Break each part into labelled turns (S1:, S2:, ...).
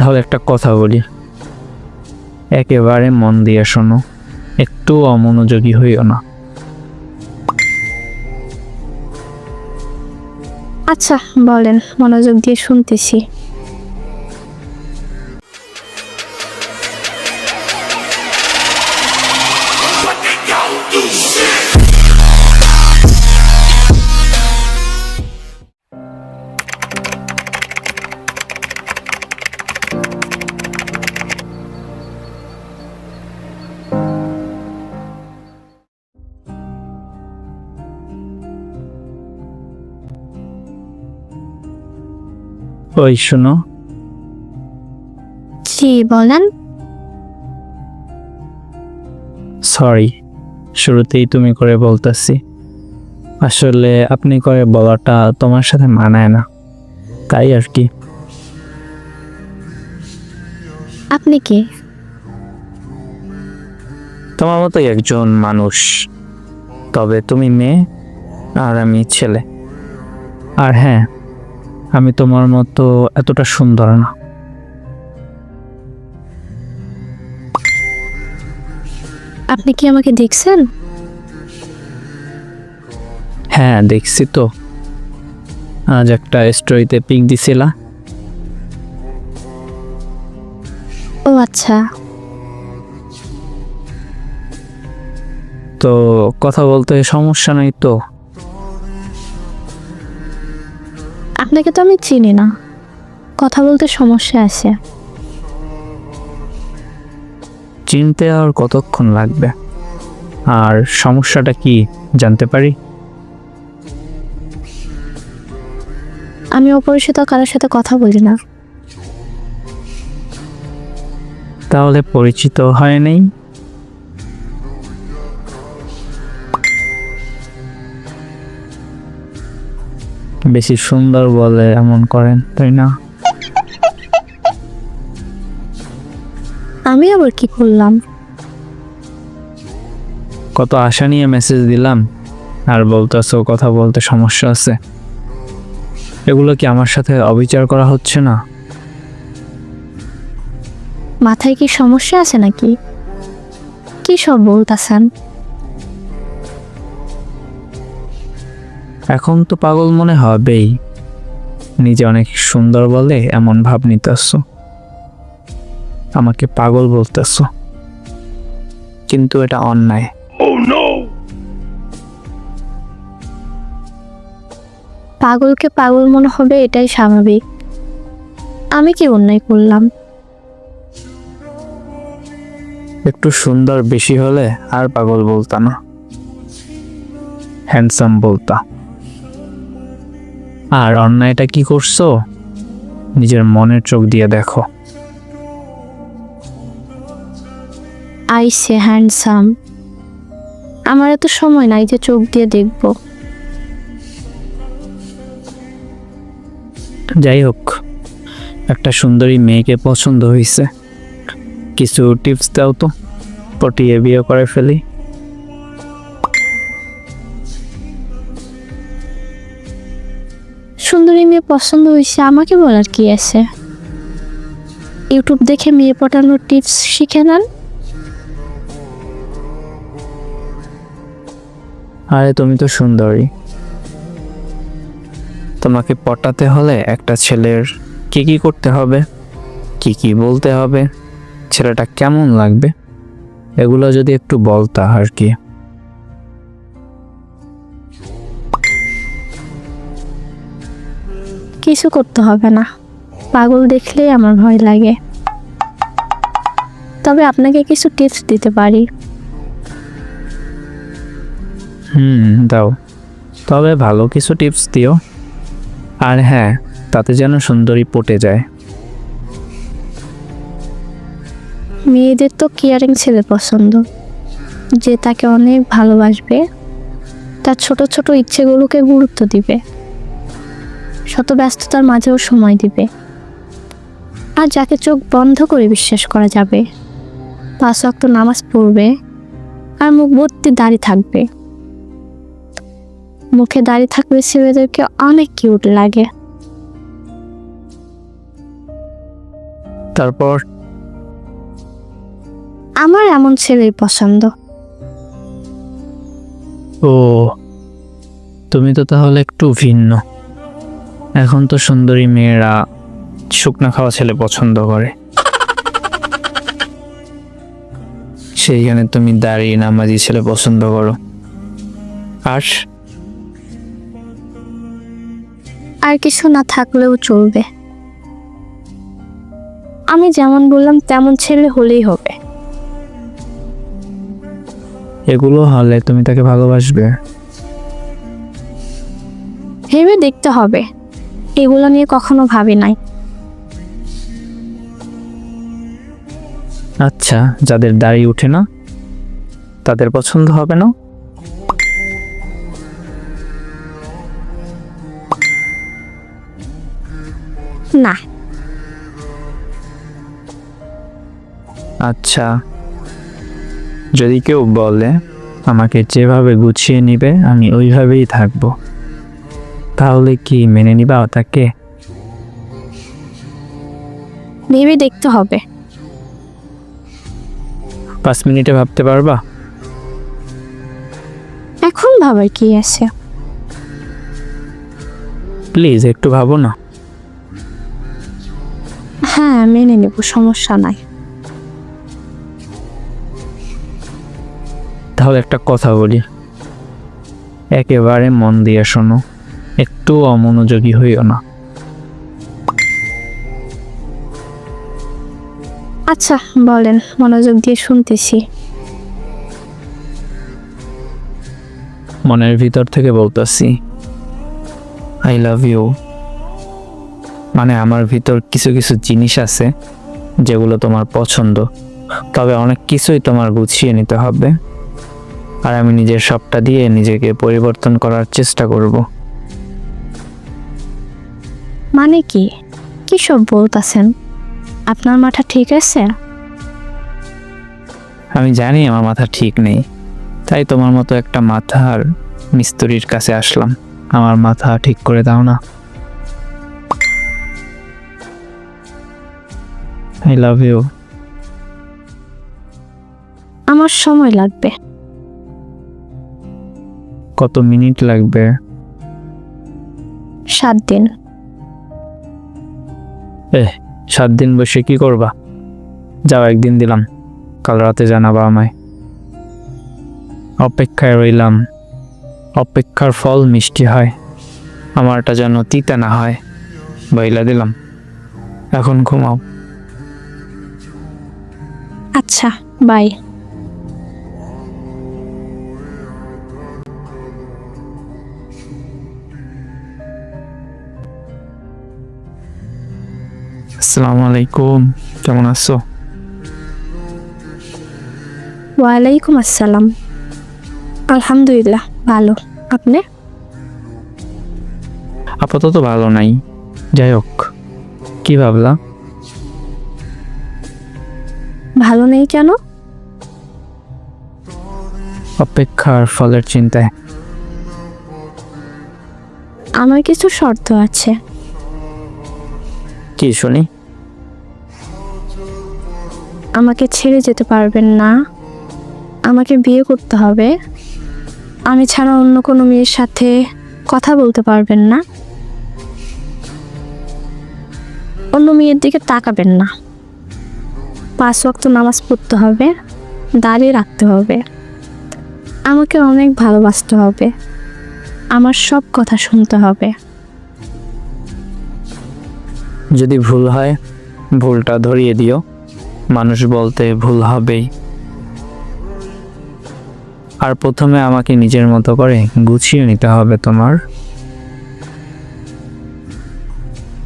S1: তাহলে একটা কথা বলি। একেবারে মন দিয়ে শোনো, একটু অমনোযোগী হইও না।
S2: আচ্ছা বলেন, মনোযোগ দিয়ে শুনতেছি।
S1: ওই শোনো।
S2: জি বলেন।
S1: সরি শুরুতেই তুমি করে বলতেছি। আসলে আপনি করে বলাটা তোমার সাথে মানায় না। তাই আর কি।
S2: আপনি কি?
S1: তোমার মতোই একজন মানুষ। তবে তুমি মেয়ে আর আমি ছেলে। আর হ্যাঁ আমি তোমার মতো এতটা সুন্দর না।
S2: আপনি কি আমাকে দেখছেন?
S1: হ্যাঁ দেখছি তো। আজ একটা স্টোরিতে পিক দিছিলা।
S2: ও আচ্ছা।
S1: তো কথা বলতে সমস্যা নাই তো?
S2: আপনাকে তো আমি চিনি না। কথা বলতে সমস্যা আছে।
S1: চিনতে আর কতক্ষণ লাগবে? আর সমস্যাটা কি জানতে পারি?
S2: আমি অপরিচিত কারোর সাথে কথা বলি না।
S1: তাহলে পরিচিত হয় নেই? বেশি সুন্দর বলে এমন করেন তাই না?
S2: আমি আবার কি করলাম?
S1: কত আশা নিয়ে মেসেজ দিলাম আর বলতেছো কথা বলতে সমস্যা আছে। এগুলো কি আমার সাথে অবিচার করা হচ্ছে না?
S2: মাথায় কি সমস্যা আছে নাকি? কি সব বলতাছেন?
S1: এখন তো পাগল মনে হবেই। নিজে অনেক সুন্দর বলে এমন ভাব নিতেছ। আমাকে পাগল বলতেছ। কিন্তু এটা অন্যায়।
S2: পাগলকে পাগল মনে হবে এটাই স্বাভাবিক। আমি কি অন্যায় করলাম?
S1: একটু সুন্দর বেশি হলে আর পাগল বলতা না। হ্যান্ডসাম বলতা। আর অন্যায়টা কি করছ? নিজের মনের চোখ দিয়ে দেখো।
S2: আইসে হ্যান্ডসাম। আমার এত সময় নাই যে চোখ দিয়ে দেখব।
S1: যাই হোক একটা সুন্দরী মেয়েকে পছন্দ হয়েছে কিছু টিপস দাও তো পটিয়ে বিয়ে করে ফেলি।
S2: মেয়ে পছন্দ হয়েছে আমাকে বলার কি আছে? ইউটিউব দেখে মেয়ে পটানোর টিপস শিখে নেন।
S1: আরে, তুমি তো সুন্দরী। তোমাকে পটাতে হলে একটা ছেলের কি কি করতে হবে, কি কি বলতে হবে, ছেলেটা কেমন লাগবে, এগুলো যদি একটু বলতা আর কি।
S2: কিছু করতে হবে না। পাগল দেখলেই আমার ভয় লাগে। তবে আপনাকে কিছু টিপস দিতে পারি।
S1: হুম দাও। তবে ভালো কিছু টিপস দিও। আর হ্যাঁ তাতে যেন সুন্দরী পটে যায়।
S2: মেয়েদের তো কেয়ারিং ছেলে পছন্দ। যে তাকে অনেক ভালোবাসবে তার ছোট ছোট ইচ্ছেগুলোকে গুরুত্ব দিবে। শত ব্যস্ততার মাঝেও সময় দিবে। আর যাকে চোখ বন্ধ করে বিশ্বাস করা যাবে পাঁচ ওয়াক্ত নামাজ পড়বে আর মুখ ভর্তি দাড়ি থাকবে। মুখে দাড়ি থাকবে ছেলেদেরকে অনেক কিউট লাগে।
S1: তারপর?
S2: আমার এমন ছেলেই পছন্দ।
S1: ও তুমি তো তাহলে একটু ভিন্ন। এখন তো সুন্দরী মেয়েরা শুকনো খাওয়া ছেলে পছন্দ করে। সেইখানে তুমি দাঁড়িয়ে নামাজি ছেলে পছন্দ করো। আর?
S2: আর কিছু না থাকলেও চলবে। আমি যেমন বললাম তেমন ছেলে হলেই হবে।
S1: এগুলো হলে তুমি তাকে ভালোবাসবে।
S2: ভেবে দেখতে হবে। এগুলো নিয়ে কখনো ভাবি নাই।
S1: আচ্ছা যাদের দাড়ি ওঠে না তাদের পছন্দ হবে না?
S2: না।
S1: আচ্ছা যদি কেউ বলে আমাকে যেভাবে গুছিয়ে নিবে আমি ওইভাবেই থাকব। তাহলে কি মেনে নিবা তাকে
S2: ভেবে দেখতে হবে।
S1: পাঁচ মিনিটে ভাবতে পারবা?
S2: এখন ভাবার কি আছে?
S1: প্লিজ একটু ভাবো না।
S2: হ্যাঁ মেনে নেব সমস্যা নাই।
S1: তাহলে একটা কথা বলি। একেবারে মন দিয়ে শোনো। একটু অমনোযোগী হইও না।
S2: আচ্ছা বলেন মনোযোগ দিয়ে শুনতেছি।
S1: মনের ভিতর থেকে বলতেছি আই লাভ ইউ মানে আমার ভিতর কিছু কিছু জিনিস আছে যেগুলো তোমার পছন্দ। তবে অনেক কিছুই তোমার গুছিয়ে নিতে হবে। আর আমি নিজের সবটা দিয়ে নিজেকে পরিবর্তন করার চেষ্টা করব।
S2: মানে কি? কি সব বলতাছেন? আপনার মাথা ঠিক আছে?
S1: আমি জানি আমার মাথা ঠিক নেই। তাই তোমার মতো একটা মাথার মিস্ত্রির কাছে আসলাম। আমার মাথা ঠিক করে দাও না। আই লাভ ইউ
S2: আমার সময় লাগবে।
S1: কত মিনিট লাগবে?
S2: সাত দিন।
S1: সাত দিন বসে কি করবা? যাও একদিন দিলাম। কাল রাতে জানাবা আমায়। অপেক্ষায় রইলাম। অপেক্ষার ফল মিষ্টি হয়। আমারটা যেন তিতা না হয়। বইলা দিলাম। এখন ঘুমাও।
S2: আচ্ছা বাই।
S1: আসসালামু আলাইকুম কেমন আছো?
S2: ওয়ালাইকুম আসসালাম। আলহামদুলিল্লাহ ভালো। আপনি?
S1: আপাতত ভালো নাই। যাই হোক কি ভাবলা?
S2: ভালো নেই কেন?
S1: অপেক্ষার ফলের চিন্তায়।
S2: আমার কিছু শর্ত আছে।
S1: কি শুনি?
S2: আমাকে ছেড়ে যেতে পারবেন না। আমাকে বিয়ে করতে হবে। আমি ছাড়া অন্য কোনো মেয়ের সাথে কথা বলতে পারবেন না। অন্য মেয়ের দিকে তাকাবেন না। পাঁচ ওয়াক্ত নামাজ পড়তে হবে, দাঁড়িয়ে রাখতে হবে। আমাকে অনেক ভালোবাসতে হবে। আমার সব কথা শুনতে হবে।
S1: যদি ভুল হয় ভুলটা ধরিয়ে দিও। মানুষ বলতে ভুল হবেই। আর প্রথমে আমাকে নিজের মতো করে গুছিয়ে নিতে হবে তোমার।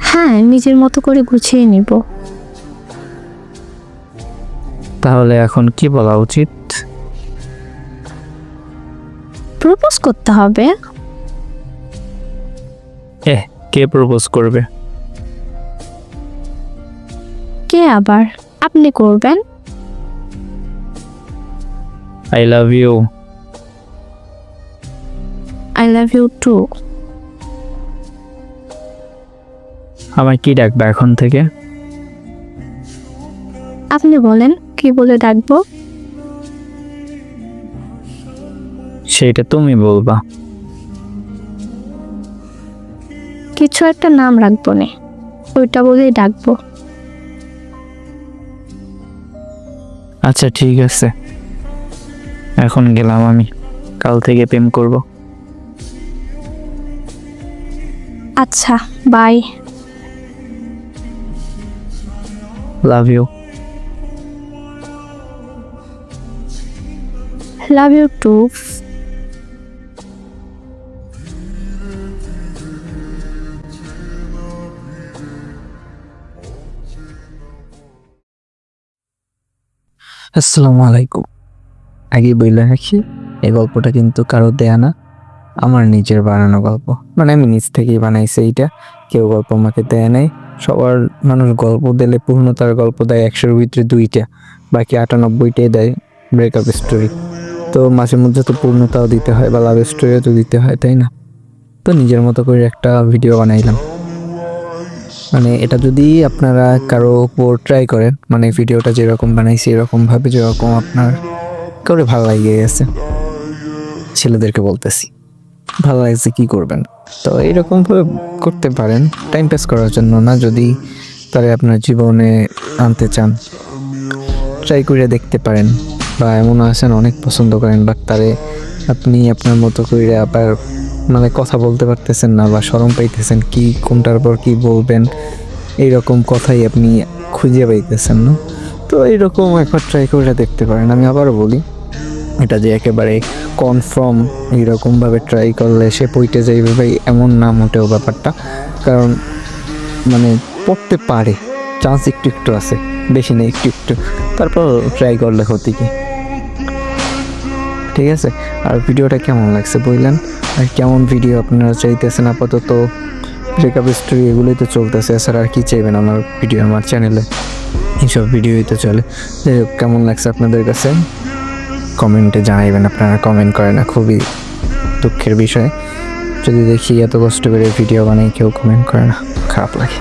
S2: হ্যাঁ নিজের মতো করে গুছিয়ে নিব।
S1: তাহলে এখন কি বলা উচিত?
S2: প্রপোজ করতে হবে।
S1: এ কে প্রপোজ করবে?
S2: কে আবার আপনি করবেন।
S1: I love you
S2: I love you too
S1: আমায় কি ডাকবে এখন থেকে?
S2: আপনি বলেন কি বলে ডাকবো?
S1: সেইটা তুমি বলবা।
S2: কিছু একটা নাম রাখব নে। ওইটা বলেই ডাকবো।
S1: আচ্ছা ঠিক আছে। এখন গেলাম আমি। কাল থেকে প্রেম করব।
S2: আচ্ছা bye.
S1: Love you.
S2: Love you too.
S1: আসসালামু আলাইকুম। আগে বইলে রাখি, এই গল্পটা কিন্তু কারও দেয়া না, আমার নিজের বানানো গল্প। মানে আমি নিজ থেকেই বানাইছি এইটা, কেউ গল্প আমাকে দেয় নাই। সবার মানুষ গল্প দিলে পূর্ণতার গল্প দেয় একশোর ভিতরে দুইটা, বাকি আটানব্বইটাই দেয় ব্রেকআপ স্টোরি তো মাঝে মধ্যে তো পূর্ণতাও দিতে হয় বা লাভ স্টোরিও তো দিতে হয়, তাই না? তো নিজের মতো করে একটা ভিডিও বানাইলাম। মানে এটা যদি আপনারা কারও উপর ট্রাই করেন মানে ভিডিওটা যেরকম বানাইছি এরকমভাবে যেরকম আপনার করে ভালো লাগিয়ে গেছে। ছেলেদেরকে বলতেছি, ভালো লাগছে কি করবেন? তো এইরকমভাবে করতে পারেন টাইম পাস করার জন্য না, যদি তারা আপনার জীবনে আনতে চান। ট্রাই করে দেখতে পারেন, বা এমন আছেন অনেক পছন্দ করেন বাট তারে আপনি আপনার মতো করে আবার মানে কথা বলতে পারতেছেন না বা সরম পাইতেছেন, কি কোনটার পর কি বলবেন, এইরকম কথাই আপনি খুঁজে পাইতেছেন, না? তো এইরকম একবার ট্রাই করে দেখতে পারেন। আমি আবারও বলি, এটা যে একেবারে কনফার্ম এইরকমভাবে ট্রাই করলে সে পইতে যাইবে ভাই, এমন না মোটেও ব্যাপারটা। কারণ মানে পড়তে পারে চান্স একটু একটু আছে, বেশি নেই একটু একটু। তারপর ট্রাই করলে ক্ষতি কি? ঠিক আছে? আর ভিডিওটা কেমন লাগছে বললেন? আর কেমন ভিডিও আপনারা চাইতেছেন আপাতত? ব্রেকআপ স্টোরি এগুলোই তো চলতেছে, এছাড়া আর কি চাইবেন আমার ভিডিও আমার চ্যানেলে এইসব ভিডিওই তো চলে। যাই হোক, কেমন লাগছে আপনাদের কাছে? কমেন্টে জানাইবেন আপনারা কমেন্ট করে না খুবই দুঃখের বিষয়। যদি দেখি এত কষ্ট করে ভিডিও বানাই, কেউ কমেন্ট করে না, খারাপ লাগে।